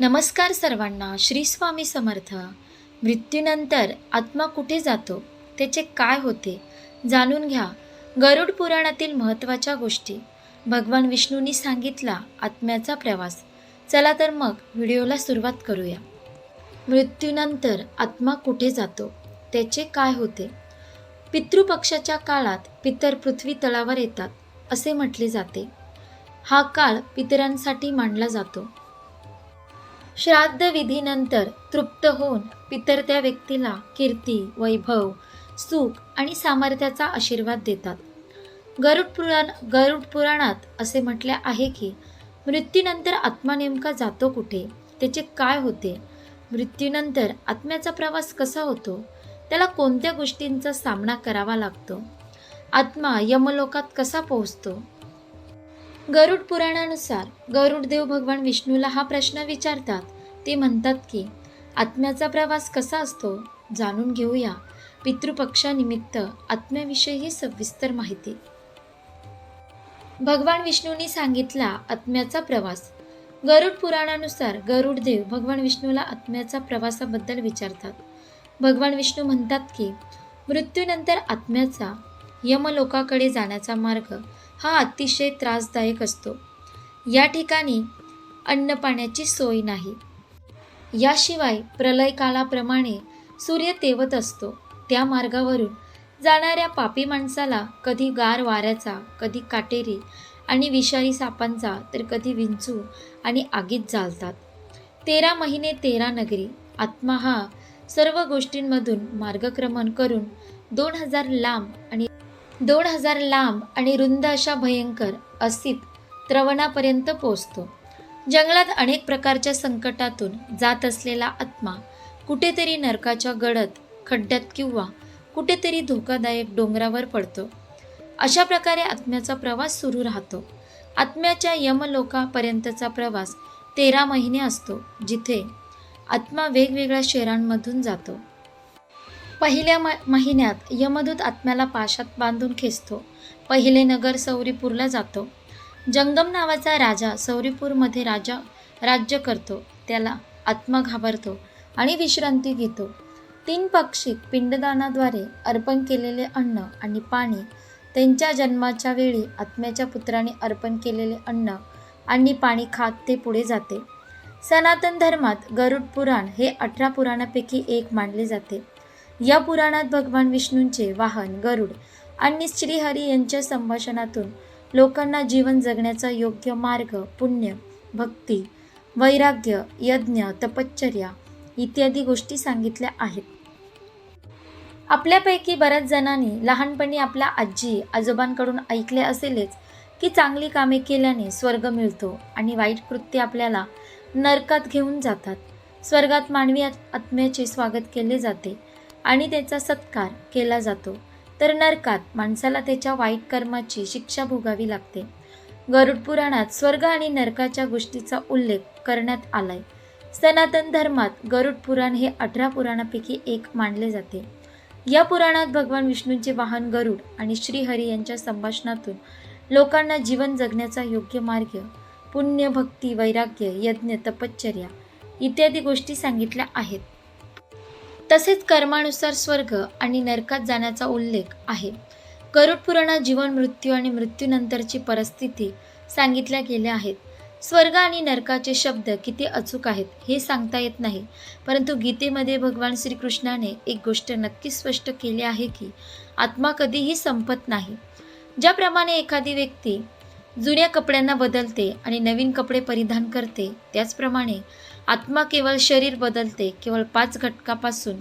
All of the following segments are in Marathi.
नमस्कार सर्वांना श्री स्वामी समर्थ. मृत्यूनंतर आत्मा कुठे जातो? त्याचे काय होते? जाणून घ्या. गरुड पुराणातील महत्त्वाच्या गोष्टी. भगवान विष्णूंनी सांगितला आत्म्याचा प्रवास. चला तर मग व्हिडिओला सुरुवात करूया. मृत्यूनंतर आत्मा कुठे जातो? त्याचे काय होते? पितृपक्षाच्या काळात पितर पृथ्वी तळावर येतात असे म्हटले जाते. हा काळ पितरांसाठी मानला जातो. श्राद्ध विधीनंतर तृप्त होऊन पितर त्या व्यक्तीला कीर्ती वैभव सुख आणि सामर्थ्याचा आशीर्वाद देतात. गरुड पुराण गरुड पुराणात असे म्हटले आहे की मृत्यूनंतर आत्मा नेमका जातो कुठे? त्याचे काय होते? मृत्यूनंतर आत्म्याचा प्रवास कसा होतो? त्याला कोणत्या गोष्टींचा सामना करावा लागतो? आत्मा यमलोकात कसा पोहोचतो? गरुड पुराणानुसार गरुड देव भगवान विष्णूला हा प्रश्न विचारतात. ते म्हणतात की आत्म्याचा प्रवास कसा असतो जाणून घेऊया. पितृपक्षानिमित्त आत्म्याविषयी सविस्तर माहिती. भगवान विष्णूंनी सांगितला आत्म्याचा प्रवास. गरुड पुराणानुसार गरुड देव भगवान विष्णूला आत्म्याचा प्रवासाबद्दल विचारतात. भगवान विष्णू म्हणतात की मृत्यूनंतर आत्म्याचा यमलोकाकडे जाण्याचा मार्ग हा अतिशय त्रासदायक असतो. या ठिकाणी अन्नपाण्याची सोय नाही. याशिवाय प्रलय काळाप्रमाणे सूर्य तेवत असतो. त्या मार्गावरून जाणाऱ्या पापी माणसाला कधी गार वाऱ्याचा कधी काटेरी आणि विषारी सापांचा तर कधी विंचू आणि आगीत जालतात तेरा महिने तेरा नगरी. आत्मा हा सर्व गोष्टींमधून मार्गक्रमण करून दोन हजार लांब आणि दोन हजार लांब आणि रुंद अशा भयंकर असित त्रवणापर्यंत पोचतो जंगलात अनेक प्रकारच्या संकटातून जात असलेला आत्मा कुठेतरी नरकाच्या गडत खड्ड्यात किंवा कुठेतरी धोकादायक डोंगरावर पडतो. अशा प्रकारे आत्म्याचा प्रवास सुरू राहतो. आत्म्याच्या यमलोकापर्यंतचा प्रवास तेरा महिने असतो जिथे आत्मा वेगवेगळ्या शहरांमधून जातो. पहिल्या म महिन्यात यमदूत आत्म्याला पाशात बांधून खेचतो. पहिले नगर सौरीपूरला जातो. जंगम नावाचा राजा सौरीपूरमध्ये राजा राज्य करतो. त्याला आत्मा घाबरतो आणि विश्रांती घेतो. तीन पक्षी पिंडदानाद्वारे अर्पण केलेले अन्न आणि पाणी त्यांच्या जन्माच्या वेळी आत्म्याच्या पुत्राने अर्पण केलेले अन्न आणि पाणी खात ते पुढे जाते. सनातन धर्मात गरुड पुराण हे अठरा पुराणापैकी एक मानले जाते. या पुराणात भगवान विष्णूंचे वाहन गरुड आणि श्रीहरी यांच्या संभाषणातून लोकांना जीवन जगण्याचा योग्य मार्ग पुण्य भक्ती वैराग्य यज्ञ तपश्चर्या इत्यादी गोष्टी सांगितल्या आहेत. आपल्यापैकी बऱ्याच जणांनी लहानपणी आपल्या आजी आजोबांकडून ऐकले असेलच की चांगली कामे केल्याने स्वर्ग मिळतो आणि वाईट कृत्य आपल्याला नरकात घेऊन जातात. स्वर्गात मानवी आत्म्याचे स्वागत केले जाते. आणि त्याचा सत्कार केला जातो. तर नरकात माणसाला त्याच्या वाईट कर्माची शिक्षा भोगावी लागते. गरुड पुराणात स्वर्ग आणि नरकाच्या गोष्टीचा उल्लेख करण्यात आलाय. सनातन धर्मात गरुड पुराण हे अठरा पुराणापैकी एक मानले जाते. या पुराणात भगवान विष्णूंचे वाहन गरुड आणि श्रीहरी यांच्या संभाषणातून लोकांना जीवन जगण्याचा योग्य मार्ग पुण्य भक्ती वैराग्य यज्ञ तपश्चर्या इत्यादी गोष्टी सांगितल्या आहेत. तसेच कर्मानुसार स्वर्ग आणि नरकात जाण्याचा उल्लेख आहे. गरुड पुराणात जीवन मृत्यू आणि मृत्यूनंतरची परिस्थिती सांगितल्या गेल्या आहेत. स्वर्ग आणि नरकाचे शब्द किती अचूक आहेत हे सांगता येत नाही परंतु गीतेमध्ये भगवान श्रीकृष्णाने एक गोष्ट नक्की स्पष्ट केली आहे की आत्मा कधीही संपत नाही. ज्याप्रमाणे एखादी व्यक्ती जुन्या कपड्यांना बदलते आणि नवीन कपडे परिधान करते त्याचप्रमाणे आत्मा केवळ शरीर बदलते केवळ पाच घटकापासून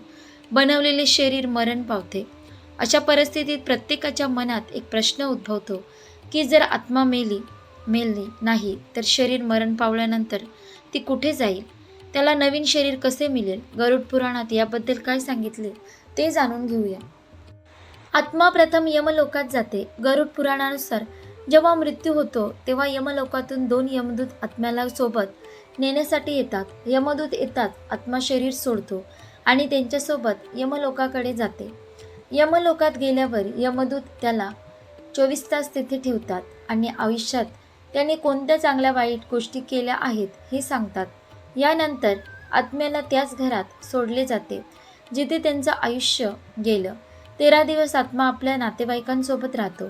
बनवलेले शरीर मरण पावते. अशा परिस्थितीत प्रत्येकाच्या मनात एक प्रश्न उद्भवतो की जर आत्मा मेली मेलली नाही तर शरीर मरण पावल्यानंतर ती कुठे जाईल? त्याला नवीन शरीर कसे मिळेल? गरुड पुराणात याबद्दल काय सांगितले? ते जाणून घेऊया. आत्मा प्रथम यमलोकात जाते. गरुड पुराणानुसार जेव्हा मृत्यू होतो तेव्हा यमलोकातून दोन यमदूत आत्म्याला सोबत नेण्यासाठी येतात. यमदूत येतात आत्मा शरीर सोडतो आणि त्यांच्यासोबत यमलोकाकडे जाते. यमलोकात गेल्यावर यमदूत त्याला चोवीस तास तिथे ठेवतात आणि आयुष्यात त्याने कोणत्या चांगल्या वाईट गोष्टी केल्या आहेत हे सांगतात. यानंतर आत्म्याला त्याच घरात सोडले जाते जिथे त्यांचं आयुष्य गेलं. तेरा दिवस आत्मा आपल्या नातेवाईकांसोबत राहतो.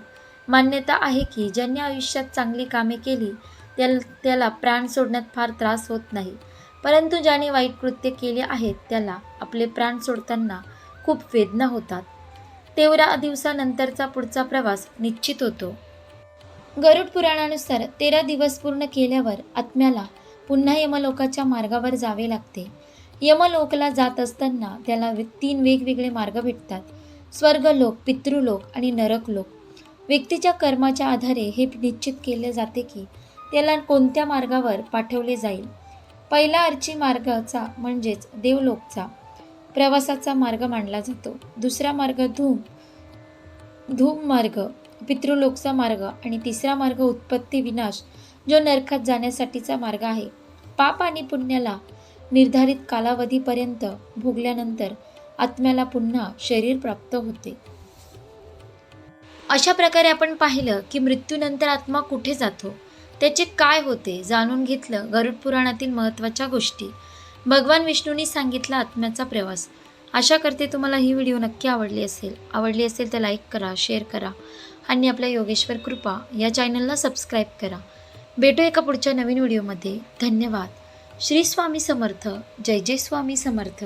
मान्यता आहे की ज्यांनी आयुष्यात चांगली कामे केली त्याल त्याला प्राण सोडण्यात फार त्रास होत नाही. परंतु ज्याने वाईट कृत्य केले आहेत त्याला आपले प्राण सोडताना खूप वेदना होतात. तेवढ्या दिवसानंतरचा पुढचा प्रवास निश्चित होतो. गरुड पुराणानुसार तेरा दिवस पूर्ण केल्यावर आत्म्याला पुन्हा यमलोकाच्या मार्गावर जावे लागते. यमलोकला जात असताना त्याला तीन वेगवेगळे मार्ग भेटतात. स्वर्गलोक पितृलोक आणि नरकलोक. व्यक्तीच्या कर्माच्या आधारे हे निश्चित केले जाते की त्याला कोणत्या मार्गावर पाठवले जाईल? पहिला अर्ची मार्गाचा म्हणजेच देवलोकचा प्रवासाचा मार्ग मानला जातो. दुसरा मार्ग धूम धूम मार्ग पितृलोकचा मार्ग आणि तिसरा मार्ग उत्पत्ती विनाश जो नरकात जाण्यासाठीचा मार्ग आहे. पाप आणि पुण्याला निर्धारित कालावधीपर्यंत भोगल्यानंतर आत्म्याला पुन्हा शरीर प्राप्त होते. अशा प्रकारे आपण पाहिलं की मृत्यूनंतर आत्मा कुठे जातो? त्याचे काय होते? जाणून घेतलं गरुड पुराणातील महत्त्वाच्या गोष्टी. भगवान विष्णूंनी सांगितला आत्म्याचा प्रवास. आशा करते तुम्हाला ही व्हिडिओ नक्की आवडली असेल. आवडली असेल तर लाईक करा शेअर करा आणि आपल्या योगेश्वर कृपा या चॅनलला सबस्क्राईब करा. भेटू एका पुढच्या नवीन व्हिडिओमध्ये. धन्यवाद. श्री स्वामी समर्थ. जय जय स्वामी समर्थ.